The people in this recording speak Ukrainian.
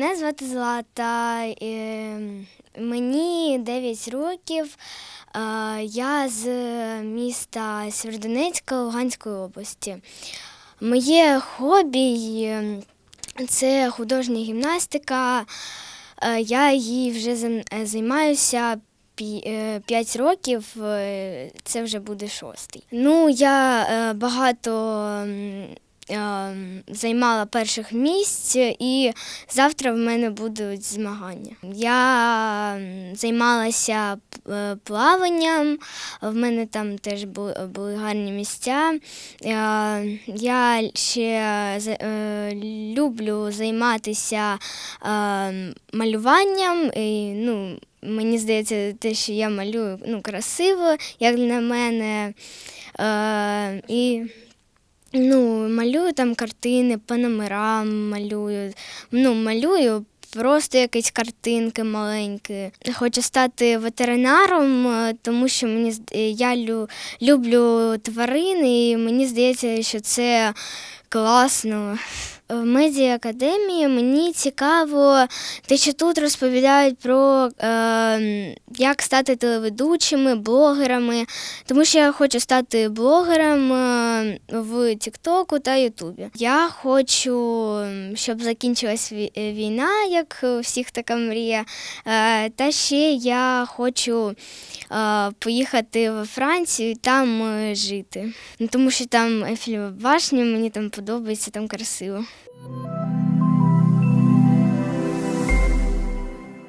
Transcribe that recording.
Мене звати Злата. е, Мені 9 років. Е, Я з міста Сєвєродонецька Луганської області. Моє хобі е, це художня гімнастика. Е, Я її вже е, займаюся 5 років, е, це вже буде шостий. Ну, я е, багато е, займала перших місць, і завтра в мене будуть змагання. Я займалася е, плаванням, в мене там теж були, гарні місця. Е, Я ще е, люблю займатися малюванням. І, ну, Мені здається, те, що я малюю ну, красиво, як на мене. Е, і ну, малюю там картини по номерам, малюю. Ну, малюю просто якісь картинки маленькі. Хочу стати ветеринаром, е, тому що мені е, я лю, люблю тварин, і мені здається, що це класно. В медіа академії мені цікаво те, що тут розповідають про е, як стати телеведучими, блогерами, тому що я хочу стати блогером е, в Тіктоку та Ютубі. Я хочу, щоб закінчилась е, війна, як у всіх така мрія. Е, та ще я хочу е, поїхати в Францію і там е, жити. Ну, тому що там Ейфелева башня, мені там подобається, там красиво. Thank you.